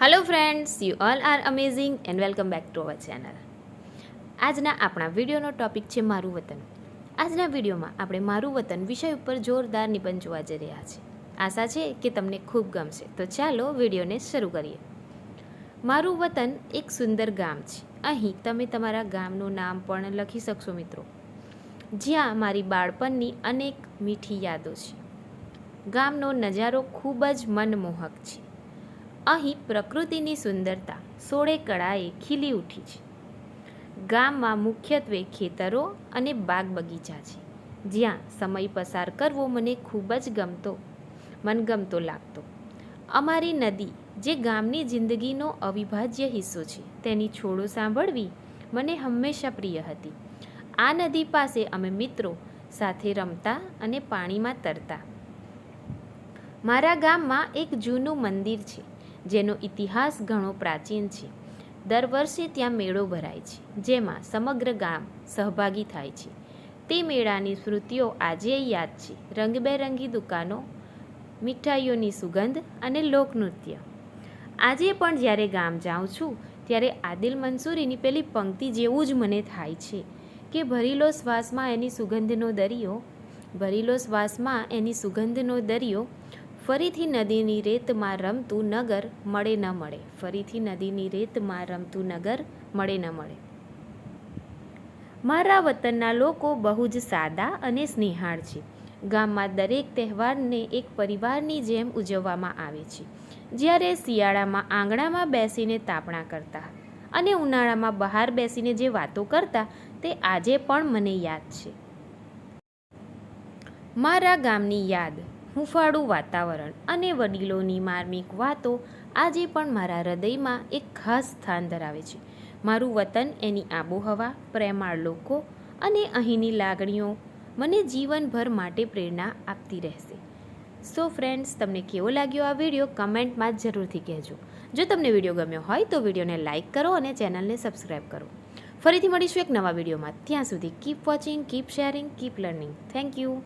Hello friends you all are amazing and welcome back to our channel આજના આપણા વિડીયોનો topic છે મારું વતન. આજના વિડીયોમાં આપણે મારું વતન વિષય ઉપર જોરદાર નિબંધ જોવા જઈ રહ્યા છીએ. આશા છે કે તમને ખૂબ ગમશે. તો ચાલો વિડીયોને શરૂ કરીએ. મારું વતન એક સુંદર ગામ છે. અહીં તમે તમારા ગામનું નામ પણ લખી શકશો મિત્રો. જ્યાં મારી બાળપણની અનેક મીઠી યાદો છે. ગામનો નજારો ખૂબ જ મનમોહક છે. અહીં પ્રકૃતિની સુંદરતા સોળે કળાએ ખીલી ઉઠી છે. ગામમાં મુખ્યત્વે ખેતરો અને બાગ બગીચા છે. જ્યાં સમય પસાર કરવો મને ખૂબ જ ગમતો, મનગમતો લાગતો. અમારી નદી, જે ગામની જિંદગીનો અવિભાજ્ય હિસ્સો છે, તેની છોડો સાંભળવી મને હંમેશા પ્રિય હતી. આ નદી પાસે અમે મિત્રો સાથે રમતા અને પાણીમાં તરતા. મારા ગામમાં એક જૂનું મંદિર છે. જેનો ઇતિહાસ ઘણો પ્રાચીન છે. દર વર્ષે ત્યાં મેળો ભરાય છે, જેમાં સમગ્ર ગામ સહભાગી થાય છે. તે મેળાની સ્મૃતિઓ આજે યાદ છે. રંગબેરંગી દુકાનો, મીઠાઈઓની સુગંધ અને લોકનૃત્ય. આજે પણ જ્યારે ગામ જાઉં છું, ત્યારે આદિલ મંસૂરીની પેલી પંક્તિ જેવું જ મને થાય છે કે ભરીલો શ્વાસમાં એની સુગંધનો દરિયો, ભરીલો શ્વાસમાં એની સુગંધનો દરિયો ફરીથી નદીની રેતમાં રમતું નગર મળે ન મળે. ફરીથી નદીની રેતમાં રમતું નગર મળે ન મળે. મારા વતનના લોકો બહુ જ સાદા અને સ્નેહાળ છે. ગામમાં દરેક તહેવારને એક પરિવારની જેમ ઉજવવામાં આવે છે. જ્યારે શિયાળામાં આંગણામાં બેસીને તાપણા કરતા અને ઉનાળામાં બહાર બેસીને જે વાતો કરતા તે આજે પણ મને યાદ છે. મારા ગામની યાદ હૂંફાળું વાતાવરણ અને વડીલોની માર્મિક વાતો આજે પણ મારા હૃદયમાં એક ખાસ સ્થાન ધરાવે છે. મારું વતન એની આબોહવા, પ્રેમાળ લોકો અને અહીંની લાગણીઓ મને જીવનભર માટે પ્રેરણા આપતી રહેશે. સો ફ્રેન્ડ્સ તમને કેવો લાગ્યો આ વીડિયો? કમેન્ટમાં જરૂરથી કહેજો. જો તમને વીડિયો ગમ્યો હોય તો વિડીયોને લાઇક કરો અને ચેનલને સબસ્ક્રાઈબ કરો. ફરીથી મળીશું એક નવા વિડીયોમાં. ત્યાં સુધી keep watching keep sharing keep learning thank you